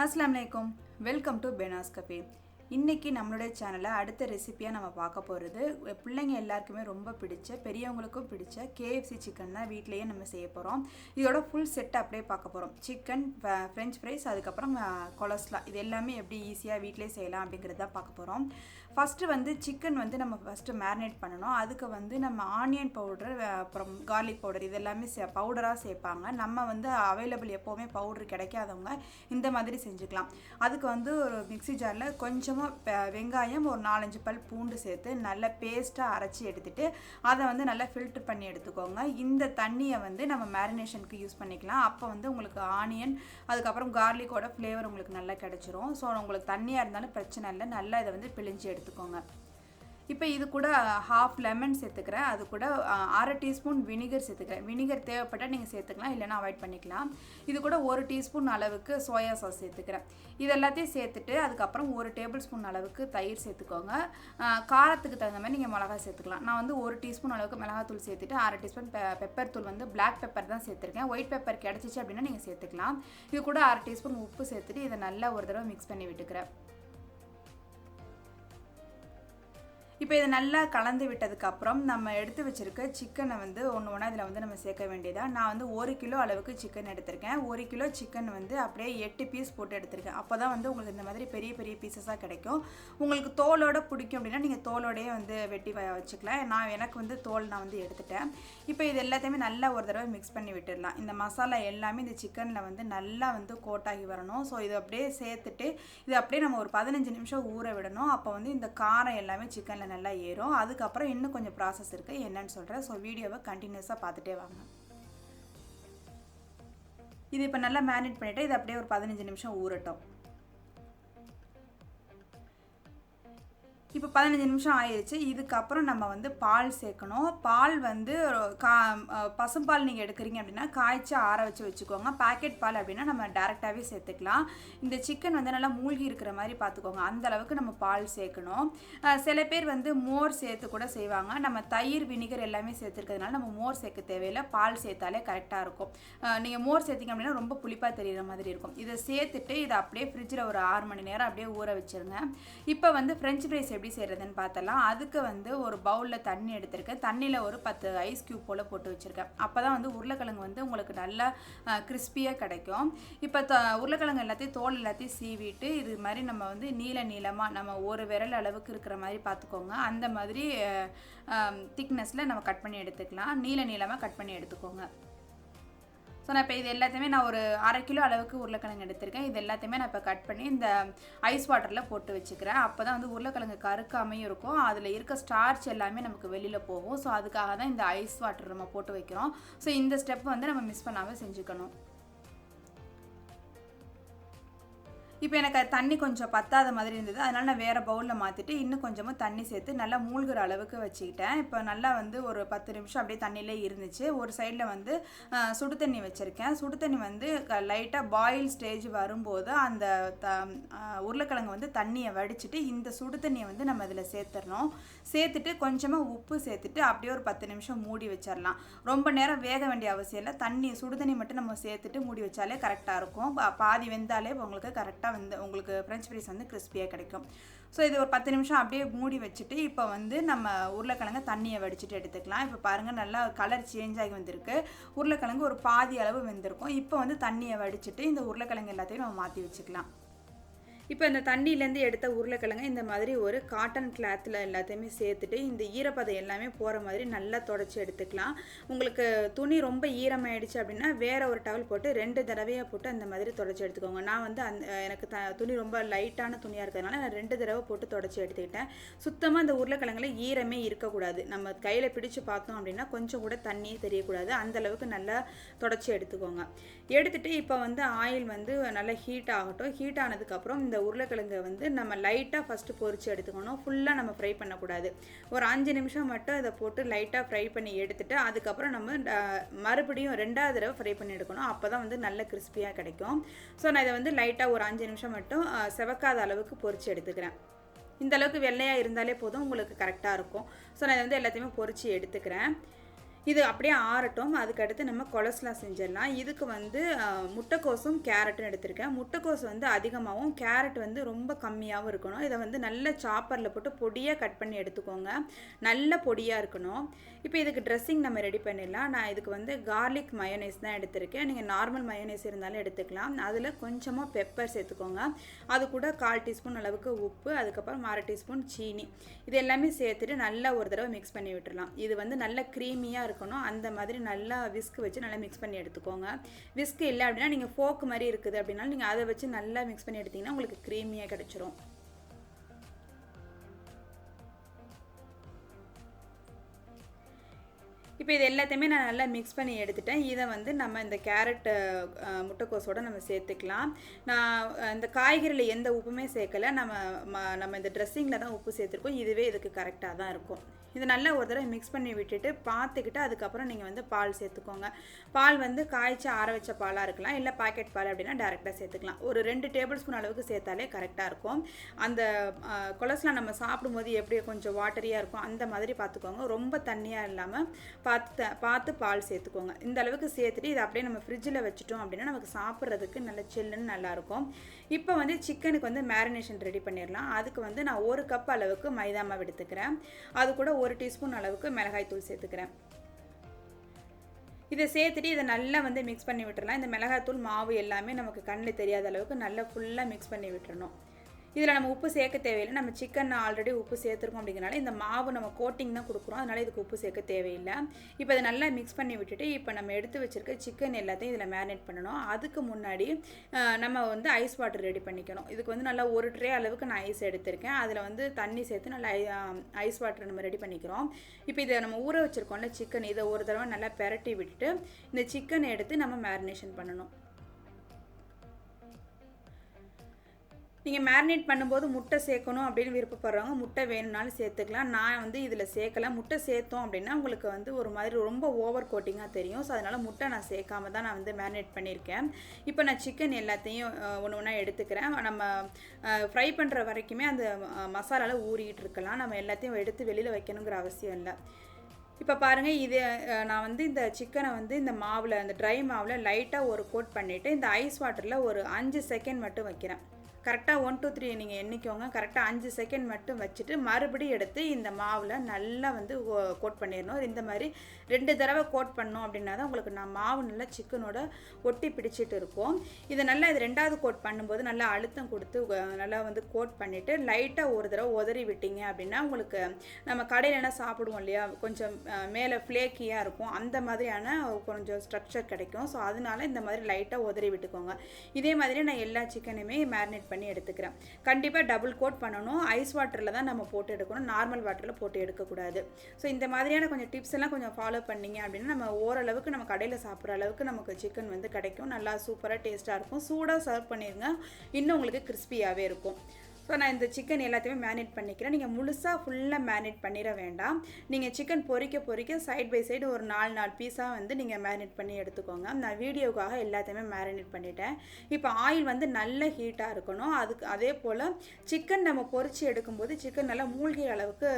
அஸ்லாம் வலைக்கம் welcome to பெனாஸ் இன்றைக்கி நம்மளுடைய சேனலில் அடுத்த ரெசிபியாக நம்ம பார்க்க போகிறது பிள்ளைங்க எல்லாருக்குமே ரொம்ப பிடிச்ச பெரியவங்களுக்கும் பிடிச்ச கேஎஃப்சி சிக்கன் தான் வீட்லேயே நம்ம செய்ய போகிறோம் இதோட ஃபுல் செட் அப்படியே பார்க்க போகிறோம் சிக்கன் ஃப்ரெஞ்ச் ஃப்ரைஸ் அதுக்கப்புறம் கொலஸ்ட்ரா இது எல்லாமே எப்படி ஈஸியாக வீட்டிலே செய்யலாம் அப்படிங்கிறது தான் பார்க்க போகிறோம் ஃபஸ்ட்டு வந்து சிக்கன் வந்து நம்ம ஃபஸ்ட்டு மேரினேட் பண்ணணும். அதுக்கு வந்து நம்ம ஆனியன் பவுடர் அப்புறம் கார்லிக் பவுடர் இது எல்லாமே சே பவுடராக சேர்ப்பாங்க. நம்ம வந்து அவைலபிள் எப்போவுமே பவுடர் கிடைக்காதவங்க இந்த மாதிரி செஞ்சுக்கலாம். அதுக்கு வந்து ஒரு மிக்சி ஜாரில் கொஞ்சமாக வெங்காயம் ஒரு நாலஞ்சு பல் பூண்டு சேர்த்து நல்லா பேஸ்ட்டாக அரைச்சி எடுத்துகிட்டு அதை வந்து நல்லா ஃபில்டர் பண்ணி எடுத்துக்கோங்க. இந்த தண்ணியை வந்து நம்ம மேரினேஷனுக்கு யூஸ் பண்ணிக்கலாம். அப்போ வந்து உங்களுக்கு ஆனியன் அதுக்கப்புறம் கார்லிக்கோட ஃப்ளேவர் உங்களுக்கு நல்லா கிடச்சிரும். ஸோ உங்களுக்கு தண்ணியாக இருந்தாலும் பிரச்சனை இல்லை. நல்லா இதை வந்து பிழிஞ்சு எடுத்து எடுத்துக்கோங்க. இப்போ இது கூட ஹாஃப் லெமன் சேர்த்துக்கிறேன். அது கூட அரை டீஸ்பூன் வினிகர் சேர்த்துக்கிறேன். வினிகர் தேவைப்பட்டால் நீங்கள் சேர்த்துக்கலாம் இல்லைன்னா அவாய்ட் பண்ணிக்கலாம். இது கூட ஒரு டீஸ்பூன் அளவுக்கு சோயா சாஸ் சேர்த்துக்கிறேன். இது எல்லாத்தையும் சேர்த்துட்டு அதுக்கப்புறம் ஒரு டேபிள் ஸ்பூன் அளவுக்கு தயிர் சேர்த்துக்கோங்க. காரத்துக்கு தகுந்த மாதிரி நீங்கள் மிளகாய் சேர்த்துக்கலாம். நான் வந்து ஒரு டீஸ்பூன் அளவுக்கு மிளகாத்தூள் சேர்த்துட்டு அரை டீஸ்பூன் பெ பெப்பர் தூள் வந்து பிளாக் பெப்பர் தான் சேர்த்துருக்கேன். ஒயிட் பெப்பர் கிடச்சிச்சு அப்படின்னா நீங்கள் சேர்த்துக்கலாம். இது கூட அரை டீஸ்பூன் உப்பு சேர்த்துட்டு இதை நல்லா ஒரு தடவை மிக்ஸ் பண்ணி விட்டுக்கிறேன். இப்போ இதை நல்லா கலந்து விட்டதுக்கப்புறம் நம்ம எடுத்து வச்சிருக்க சிக்கனை வந்து ஒன்று ஒன்றா இதில் வந்து நம்ம சேர்க்க வேண்டியதாக நான் வந்து ஒரு கிலோ அளவுக்கு சிக்கன் எடுத்திருக்கேன். ஒரு கிலோ சிக்கன் வந்து அப்படியே எட்டு பீஸ் போட்டு எடுத்திருக்கேன். அப்போ தான் வந்து உங்களுக்கு இந்த மாதிரி பெரிய பெரிய பீசஸாக கிடைக்கும். உங்களுக்கு தோலோட பிடிக்கும் அப்படின்னா நீங்கள் தோலோடையே வந்து வெட்டி வ- வச்சுக்கலாம். நான் எனக்கு வந்து தோல் நான் வந்து எடுத்துட்டேன். இப்போ இது எல்லாத்தையுமே நல்லா ஒரு தடவை மிக்ஸ் பண்ணி விட்டுடலாம். இந்த மசாலா எல்லாமே இந்த சிக்கனில் வந்து நல்லா வந்து கோட்டாகி வரணும். ஸோ இது அப்படியே சேர்த்துட்டு இது அப்படியே நம்ம ஒரு பதினஞ்சு நிமிஷம் ஊற விடணும். அப்போ வந்து இந்த காரம் எல்லாமே சிக்கனில் நல்லா ஏறும். அதுக்கப்புறம் இன்னும் கொஞ்சம் ப்ராசஸ் இருக்குது என்னன்னு சொல்கிறேன் ஸோ வீடியோவை கண்டினியூஸாக பார்த்துட்டே வாங்க. இது இப்போ நல்லா மேரினேட் பண்ணிவிட்டு இது அப்படியே ஒரு பதினஞ்சு நிமிஷம் ஊறட்டும். இப்போ பதினஞ்சு நிமிஷம் ஆயிடுச்சு இதுக்கப்புறம் நம்ம வந்து பால் சேர்க்கணும். பால் வந்து கா பசும்பால் நீங்கள் எடுக்கிறீங்க அப்படின்னா காய்ச்சி ஆற வச்சு வச்சுக்கோங்க. பாக்கெட் பால் அப்படின்னா நம்ம டேரெக்டாகவே சேர்த்துக்கலாம். இந்த சிக்கன் வந்து நல்லா மூழ்கி இருக்கிற மாதிரி பார்த்துக்கோங்க. அந்த அளவுக்கு நம்ம பால் சேர்க்கணும். சில பேர் வந்து மோர் சேர்த்து கூட செய்வாங்க. நம்ம தயிர் வினிகர் எல்லாமே சேர்த்துருக்கிறதுனால நம்ம மோர் சேர்க்க தேவையில்லை. பால் சேர்த்தாலே கரெக்டாக இருக்கும். நீங்கள் மோர் சேர்த்திங்க அப்படின்னா ரொம்ப புளிப்பாக தெரிகிற மாதிரி இருக்கும். இதை சேர்த்துட்டு இதை அப்படியே ஃப்ரிட்ஜில் ஒரு ஆறு மணி நேரம் அப்படியே ஊற வச்சுருங்க. இப்போ வந்து ஃப்ரெஞ்ச் ஃப்ரைஸ் எப்படி செய்கிறதுன்னு பார்த்தலாம் அதுக்கு வந்து ஒரு பவுலில் தண்ணி எடுத்திருக்கேன். தண்ணியில் ஒரு பத்து ஐஸ் க்யூப் போல் போட்டு வச்சுருக்கேன். அப்போ தான் வந்து உருளைக்கிழங்கு வந்து உங்களுக்கு நல்லா கிறிஸ்பியாக கிடைக்கும். இப்போ த உருளைக்கிழங்கு எல்லாத்தையும் தோல் எல்லாத்தையும் சீவிட்டு இது மாதிரி நம்ம வந்து நீல நீளமாக நம்ம ஒரு விரல் அளவுக்கு இருக்கிற மாதிரி பார்த்துக்கோங்க அந்த மாதிரி திக்னஸில் நம்ம கட் பண்ணி எடுத்துக்கலாம். நீல நீளமாக கட் பண்ணி எடுத்துக்கோங்க. ஸோ நான் இப்போ இது எல்லாத்தையுமே நான் ஒரு அரை கிலோ அளவுக்கு உருளைக்கிழங்கு எடுத்திருக்கேன். இது எல்லாத்தையுமே நான் இப்போ கட் பண்ணி இந்த ஐஸ் வாட்டரில் போட்டு வச்சுக்கிறேன். அப்போ தான் வந்து உருளைக்கிழங்கு கருக்காமையும் இருக்கும். அதில் இருக்க ஸ்டார்ச் எல்லாமே நமக்கு வெளியில் போகும். ஸோ அதுக்காக தான் இந்த ஐஸ் வாட்டர் நம்ம போட்டு வைக்கிறோம். ஸோ இந்த ஸ்டெப் வந்து நம்ம மிஸ் பண்ணாமல் செஞ்சுக்கணும். இப்போ எனக்கு தண்ணி கொஞ்சம் பத்தாத மாதிரி இருந்தது. அதனால் நான் வேறு பவுலில் மாற்றிட்டு இன்னும் கொஞ்சமாக தண்ணி சேர்த்து நல்லா மூழ்கிற அளவுக்கு வச்சுக்கிட்டேன். இப்போ நல்லா வந்து ஒரு பத்து நிமிஷம் அப்படியே தண்ணியிலே இருந்துச்சு. ஒரு சைடில் வந்து சுடு தண்ணி வச்சுருக்கேன். சுடு தண்ணி வந்து லைட்டாக பாயில் ஸ்டேஜ் வரும்போது அந்த த உருளைக்கிழங்கு வந்து தண்ணியை வடிச்சிட்டு இந்த சுடு தண்ணியை வந்து நம்ம இதில் சேர்த்துடணும். சேர்த்துட்டு கொஞ்சமாக உப்பு சேர்த்துட்டு அப்படியே ஒரு பத்து நிமிஷம் மூடி வச்சிடலாம். ரொம்ப நேரம் வேக வேண்டிய அவசியம் இல்லை. தண்ணி சுடு தண்ணி மட்டும் நம்ம சேர்த்துட்டு மூடி வச்சாலே கரெக்டாக இருக்கும். பா- பாதி வெந்தாலே உங்களுக்கு கரெக்டாக வந்து உங்களுக்கு ஃப்ரெஞ்ச் ஃப்ரைஸ் வந்து கிறிஸ்பியாக கிடைக்கும். ஸோ இது ஒரு பத்து நிமிஷம் அப்படியே மூடி வச்சுட்டு இப்போ வந்து நம்ம உருளைக்கிழங்கு தண்ணியை வடிச்சிட்டு எடுத்துக்கலாம். இப்போ பாருங்கள் நல்லா கலர் சேஞ்ச் ஆகி வந்திருக்கு. உருளைக்கிழங்கு ஒரு பாதி அளவு வெந்திருக்கும். இப்போ வந்து தண்ணியை வடிச்சிட்டு இந்த உருளைக்கிழங்கு எல்லாத்தையும் நம்ம மாற்றி வச்சுக்கலாம். இப்போ இந்த தண்ணியிலேருந்து எடுத்த உருளைக்கிழங்கு இந்த மாதிரி ஒரு காட்டன் கிளாத்தில் எல்லாத்தையுமே சேர்த்துட்டு இந்த ஈரப்பதம் எல்லாமே போகிற மாதிரி நல்லா தொடச்சி எடுத்துக்கலாம். உங்களுக்கு துணி ரொம்ப ஈரமாயிடுச்சு அப்படின்னா வேற ஒரு டவல் போட்டு ரெண்டு தடவையாக போட்டு அந்த மாதிரி தொடச்சி எடுத்துக்கோங்க. நான் வந்து அந்த எனக்கு த துணி ரொம்ப லைட்டான துணியாக இருக்கிறதுனால நான் ரெண்டு தடவை போட்டு தொடச்சி எடுத்துக்கிட்டேன். சுத்தமாக அந்த உருளைக்கிழங்குல ஈரமே இருக்கக்கூடாது. நம்ம கையில் பிடிச்சு பார்த்தோம் அப்படின்னா கொஞ்சம் கூட தண்ணியே தெரியக்கூடாது. அந்த அளவுக்கு நல்லா தொடச்சி எடுத்துக்கோங்க. எடுத்துட்டு இப்போ வந்து ஆயில் வந்து நல்லா ஹீட் ஆகட்டும். ஹீட் ஆனதுக்கப்புறம் இந்த உருளைக்கிழங்கை வந்து நம்ம லைட்டாக ஃபஸ்ட்டு பொரிச்சு எடுத்துக்கணும். ஃபுல்லாக நம்ம ஃப்ரை பண்ணக்கூடாது. ஒரு அஞ்சு நிமிஷம் மட்டும் இதை போட்டு லைட்டாக ஃப்ரை பண்ணி எடுத்துட்டு அதுக்கப்புறம் நம்ம மறுபடியும் ரெண்டாவது தடவை ஃப்ரை பண்ணி எடுக்கணும். அப்போ தான் வந்து நல்ல கிறிஸ்பியாக கிடைக்கும். ஸோ நான் இதை வந்து லைட்டாக ஒரு அஞ்சு நிமிஷம் மட்டும் செவக்காத அளவுக்கு பொரிச்சு எடுத்துக்கிறேன். இந்த அளவுக்கு வெள்ளையாக இருந்தாலே போதும் உங்களுக்கு கரெக்டாக இருக்கும். ஸோ நான் இதை வந்து எல்லாத்தையுமே பொரிச்சு எடுத்துக்கிறேன். இது அப்படியே ஆறட்டும். அதுக்கடுத்து நம்ம கொலஸ்ட்ரா செஞ்சிடலாம். இதுக்கு வந்து முட்டைக்கோஸும் முட்டைக்கோசும் கேரட்டும் எடுத்திருக்கேன். முட்டைக்கோஸ் வந்து அதிகமாகவும் கேரட் வந்து ரொம்ப கம்மியாகவும் இருக்கணும். இதை வந்து நல்ல சாப்பரில் போட்டு பொடியாக கட் பண்ணி எடுத்துக்கோங்க. நல்ல பொடியாக இருக்கணும். இப்போ இதுக்கு ட்ரெஸ்ஸிங் நம்ம ரெடி பண்ணிடலாம். நான் இதுக்கு வந்து கார்லிக் மயோனைஸ் தான் எடுத்திருக்கேன். நீங்கள் நார்மல் மயோனைஸ் இருந்தாலும் எடுத்துக்கலாம். அதில் கொஞ்சமாக பெப்பர் சேர்த்துக்கோங்க. அது கூட கால் டீஸ்பூன் அளவுக்கு உப்பு அதுக்கப்புறம் அரை டீஸ்பூன் சீனி. இது எல்லாமே சேர்த்துட்டு நல்லா ஒரு தடவை மிக்ஸ் பண்ணி விட்டுடலாம். இது வந்து நல்ல க்ரீமியாக இருக்கணும். அந்த மாதிரி நல்லா விஸ்க் வச்சு நல்லா மிக்ஸ் பண்ணி எடுத்துக்கோங்க. விஸ்க் இல்லை அப்படின்னா நீங்கள் ஃபோக் மாதிரி இருக்குது அப்படின்னாலும் நீங்கள் அதை வச்சு நல்லா மிக்ஸ் பண்ணி எடுத்தீங்கன்னா உங்களுக்கு க்ரீமியாக கிடச்சிரும். இப்போ இது எல்லாத்தையுமே நான் நல்லா மிக்ஸ் பண்ணி எடுத்துட்டேன். இதை வந்து நம்ம இந்த கேரட் முட்டைக்கோஸோட நம்ம சேர்த்துக்கலாம். நான் இந்த காய்கறியில் எந்த உப்புமே சேர்க்கல. நம்ம ம- நம்ம இந்த ட்ரெஸ்ஸிங்கில் தான் உப்பு சேர்த்துருக்கோம். இதுவே இதுக்கு கரெக்டாக தான் இருக்கும். இது நல்லா ஒரு தடவை மிக்ஸ் பண்ணி விட்டுட்டு பார்த்துக்கிட்டு அதுக்கப்புறம் நீங்கள் வந்து பால் சேர்த்துக்கோங்க. பால் வந்து காய்ச்சி ஆற வச்ச பாலாக இருக்கலாம். இல்லை பாக்கெட் பால் அப்படின்னா டேரெக்டாக சேர்த்துக்கலாம். ஒரு ரெண்டு டேபிள் ஸ்பூன் அளவுக்கு சேர்த்தாலே கரெக்டாக இருக்கும். அந்த கொலஸ்லாம் நம்ம சாப்பிடும்போது எப்படி கொஞ்சம் வாட்டரியாக இருக்கும் அந்த மாதிரி பார்த்துக்கோங்க. ரொம்ப தண்ணியாக இல்லாமல் பார்த்து த- பார்த்து பால் சேர்த்துக்கோங்க. இந்த அளவுக்கு சேர்த்துட்டு இதை அப்படியே நம்ம ஃப்ரிட்ஜில் வச்சுட்டோம் அப்படின்னா நமக்கு சாப்பிட்றதுக்கு நல்ல சில்லுன்னு நல்லாயிருக்கும் இப்போ வந்து சிக்கனுக்கு வந்து மேரினேஷன் ரெடி பண்ணிடலாம். அதுக்கு வந்து நான் ஒரு கப் அளவுக்கு மைதா மாவு எடுத்துக்கிறேன். அது கூட ஒரு டீஸ்பூன் அளவுக்கு மிளகாய் தூள் சேர்த்துக்கிறேன். இதை சேர்த்துட்டு இதை நல்லா வந்து மிக்ஸ் பண்ணி விட்டுறலாம். இந்த மிளகாய்த்தூள் மாவு எல்லாமே நமக்கு கண்ணில் தெரியாத அளவுக்கு நல்லா ஃபுல்லாக மிக்ஸ் பண்ணி விட்டுறணும். இதில் நம்ம உப்பு சேர்க்க தேவையில்லை. நம்ம சிக்கன் ஆல்ரெடி உப்பு சேர்த்துருக்கோம் அப்படிங்கிறனால இந்த மாவு நம்ம கோட்டிங் தான் கொடுக்குறோம். அதனால இதுக்கு உப்பு சேர்க்க தேவையில்லை. இப்போ இதை நல்லா மிக்ஸ் பண்ணி விட்டுட்டு இப்போ நம்ம எடுத்து வச்சுருக்க சிக்கன் எல்லாத்தையும் இதில் மேரினேட் பண்ணணும். அதுக்கு முன்னாடி நம்ம வந்து ஐஸ் வாட்டர் ரெடி பண்ணிக்கணும். இதுக்கு வந்து நல்லா ஒரு ட்ரே அளவுக்கு நான் ஐஸ் எடுத்திருக்கேன். அதில் வந்து தண்ணி சேர்த்து நல்லா ஐஸ் வாட்டர் நம்ம ரெடி பண்ணிக்கிறோம். இப்போ இதை நம்ம ஊற வச்சுருக்கோம்ல சிக்கன் இதை ஒரு தடவை நல்லா பெரட்டி விட்டுட்டு இந்த சிக்கனை எடுத்து நம்ம மேரினேஷன் பண்ணணும். நீங்கள் மேரினேட் பண்ணும்போது முட்டை சேர்க்கணும் அப்படின்னு விருப்பப்படுறவங்க முட்டை வேணும்னாலும் சேர்த்துக்கலாம். நான் வந்து இதில் சேர்க்கல. முட்டை சேர்த்தோம் அப்படின்னா உங்களுக்கு வந்து ஒரு மாதிரி ரொம்ப ஓவர் கோட்டிங்காக தெரியும். ஸோ அதனால் முட்டை நான் சேர்க்காம தான் நான் வந்து மேரினேட் பண்ணியிருக்கேன். இப்போ நான் சிக்கன் எல்லாத்தையும் ஒன்று ஒன்றா எடுத்துக்கிறேன். நம்ம ஃப்ரை பண்ணுற வரைக்குமே அந்த மசாலாவில் ஊறிக்கிட்டு இருக்கலாம். நம்ம எல்லாத்தையும் எடுத்து வெளியில் வைக்கணுங்கிற அவசியம் இல்லை. இப்போ பாருங்கள் இது நான் வந்து இந்த சிக்கனை வந்து இந்த மாவில் இந்த ட்ரை மாவில் லைட்டாக ஒரு கோட் பண்ணிவிட்டு இந்த ஐஸ் வாட்டரில் ஒரு அஞ்சு செகண்ட் மட்டும் வைக்கிறேன். கரெக்டாக ஒன் டூ த்ரீ நீங்கள் எண்ணிக்கோங்க. கரெக்டாக அஞ்சு செகண்ட் மட்டும் வச்சுட்டு மறுபடியும் எடுத்து இந்த மாவில் நல்லா வந்து கோட் பண்ணிடணும். இந்த மாதிரி ரெண்டு தடவை கோட் பண்ணோம் அப்படின்னா தான் உங்களுக்கு நான் மாவு நல்லா சிக்கனோட ஒட்டி பிடிச்சிட்டு இருக்கும். இதை நல்லா இது ரெண்டாவது கோட் பண்ணும்போது நல்லா அழுத்தம் கொடுத்து நல்லா வந்து கோட் பண்ணிவிட்டு லைட்டாக ஒரு தடவை உதறி விட்டீங்க அப்படின்னா உங்களுக்கு நம்ம கடையிலனா சாப்பிடுவோம் இல்லையா? கொஞ்சம் மேலே ஃப்ளேக்கியாக இருக்கும். அந்த மாதிரியான கொஞ்சம் ஸ்ட்ரக்சர் கிடைக்கும். ஸோ அதனால இந்த மாதிரி லைட்டாக உதறி விட்டுக்கோங்க. இதே மாதிரி நான் எல்லா சிக்கனுமே மேரினேட் பண்ணி எடுத்துக்கிறேன். கண்டிப்பாக டபுள் கோட் பண்ணணும். ஐஸ் வாட்டரில் தான் நம்ம போட்டு எடுக்கணும். நார்மல் வாட்டரில் போட்டு எடுக்கக்கூடாது. ஸோ இந்த மாதிரியான கொஞ்சம் டிப்ஸ் எல்லாம் கொஞ்சம் ஃபாலோ பண்ணீங்க அப்படின்னா நம்ம ஓரளவுக்கு நம்ம கடையில் சாப்பிட்ற அளவுக்கு நமக்கு சிக்கன் வந்து கிடைக்கும். நல்லா சூப்பராக டேஸ்ட்டாக இருக்கும். சூடாக சர்வ் பண்ணிடுங்க இன்னும் உங்களுக்கு கிறிஸ்பியாகவே இருக்கும். ஸோ நான் இந்த சிக்கன் எல்லாத்தையுமே மேரினேட் பண்ணிக்கிறேன். நீங்கள் முழுசாக ஃபுல்லாக மேரினேட் பண்ணிட வேண்டாம். நீங்கள் சிக்கன் பொறிக்க பொறிக்க சைட் பை சைடு ஒரு நாலு நாலு பீஸாக வந்து நீங்கள் மேரினேட் பண்ணி எடுத்துக்கோங்க. நான் வீடியோக்காக எல்லாத்தையுமே மேரினேட் பண்ணிட்டேன். இப்போ ஆயில் வந்து நல்ல ஹீட்டாக இருக்கணும். அதுக்கு அதே போல் சிக்கன் நம்ம பொறிச்சு எடுக்கும்போது சிக்கன் நல்லா மூழ்கிற அளவுக்கு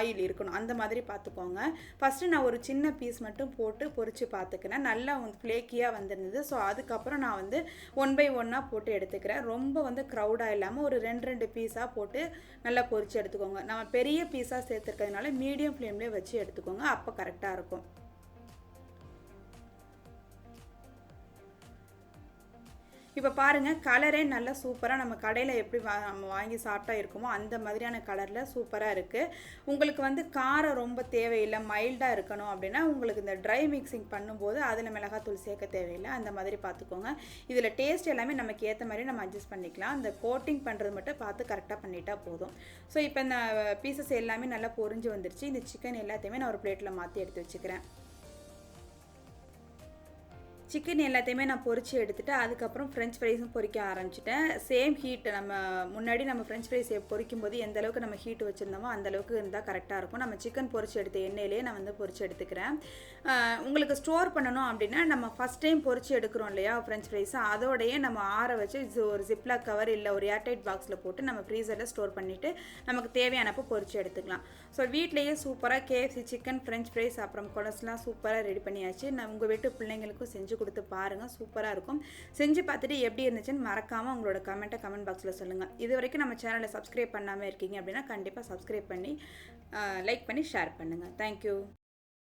ஆயில் இருக்கணும். அந்த மாதிரி பார்த்துக்கோங்க. ஃபஸ்ட்டு நான் ஒரு சின்ன பீஸ் மட்டும் போட்டு பொறிச்சு பார்த்துக்கிறேன். நல்லா வந்து ஃப்ளேக்கியாக வந்திருந்தது. ஸோ அதுக்கப்புறம் நான் வந்து ஒன் பை ஒன்னாக போட்டு எடுத்துக்கிறேன். ரொம்ப வந்து க்ரௌடாக இல்லாமல் ஒரு ரெண்டு ரெண்டு பீஸாக போட்டு நல்லா பொரித்து எடுத்துக்கோங்க. நம்ம பெரிய பீஸாக சேர்த்துருக்கிறதுனால மீடியம் ஃப்ளேம்லேயே வச்சு எடுத்துக்கோங்க. அப்போ கரெக்டாக இருக்கும். இப்போ பாருங்கள் கலரே நல்லா சூப்பராக நம்ம கடையில் எப்படி வா நம்ம வாங்கி சாப்பிட்டா இருக்குமோ அந்த மாதிரியான கலரில் சூப்பராக இருக்குது உங்களுக்கு வந்து காரம் ரொம்ப தேவையில்லை மைல்டாக இருக்கணும் அப்படின்னா உங்களுக்கு இந்த ட்ரை மிக்சிங் பண்ணும்போது அதில் மிளகாத்தூள் சேர்க்க தேவையில்லை. அந்த மாதிரி பார்த்துக்கோங்க. இதில் டேஸ்ட் எல்லாமே நமக்கு ஏற்ற மாதிரி நம்ம அட்ஜஸ்ட் பண்ணிக்கலாம். அந்த கோட்டிங் பண்ணுறது மட்டும் பார்த்து கரெக்டாக பண்ணிட்டா போதும். ஸோ இப்போ இந்த பீசஸ் எல்லாமே நல்லா பொரிஞ்சு வந்துருச்சு. இந்த சிக்கன் எல்லாத்தையுமே நான் ஒரு பிளேட்டில் மாற்றி எடுத்து வச்சுக்கிறேன். சிக்கன் எல்லாத்தையுமே நான் பொறிச்சு எடுத்துட்டு அதுக்கப்புறம் ஃப்ரெஞ்ச் ஃப்ரைஸும் பொரிக்க ஆரம்பிச்சிட்டேன். சேம் ஹீட் நம்ம முன்னாடி நம்ம ஃப்ரெஞ்ச் ஃப்ரைஸ் பொரிக்கும் போது எந்த அளவுக்கு நம்ம ஹீட் வச்சுருந்தோமோ அந்த அளவுக்கு இருந்தால் கரெக்டாக இருக்கும். நம்ம சிக்கன் பொறிச்சு எடுத்த எண்ணெயிலே நான் வந்து பொறிச்சு எடுத்துக்கிறேன். உங்களுக்கு ஸ்டோர் பண்ணணும் அப்படின்னா நம்ம ஃபஸ்ட் டைம் பொறிச்சு எடுக்கிறோம் இல்லையா ஃப்ரெஞ்ச் ஃப்ரைஸ் அதோடையே நம்ம ஆற வச்சு இது ஒரு ஜிப்லாக் கவர் இல்லை ஒரு ஏர்டைட் பாக்ஸில் போட்டு நம்ம ஃப்ரீசரில் ஸ்டோர் பண்ணிவிட்டு நமக்கு தேவையானப்போ பொறிச்சு எடுத்துக்கலாம். ஸோ வீட்லேயே சூப்பராக கேஎஃப்சி சிக்கன் ஃப்ரெஞ்ச் ஃப்ரைஸ் அப்புறம் கொலஸ்லாம் சூப்பராக ரெடி பண்ணியாச்சு. நான் உங்கள் வீட்டு பிள்ளைங்களுக்கும் செஞ்சு செஞ்சு கொடுத்து பாருங்கள் சூப்பராக இருக்கும். செஞ்சு பார்த்துட்டு எப்படி இருந்துச்சுன்னு மறக்காமல் உங்களோட கமெண்ட்டை கமெண்ட் பாக்ஸில் சொல்லுங்கள் இது வரைக்கும் நம்ம சேனலை சப்ஸ்கிரைப் பண்ணாமல் இருக்கீங்க அப்படின்னா கண்டிப்பாக சப்ஸ்கிரைப் பண்ணி லைக் பண்ணி ஷேர் பண்ணுங்கள் தேங்க்யூ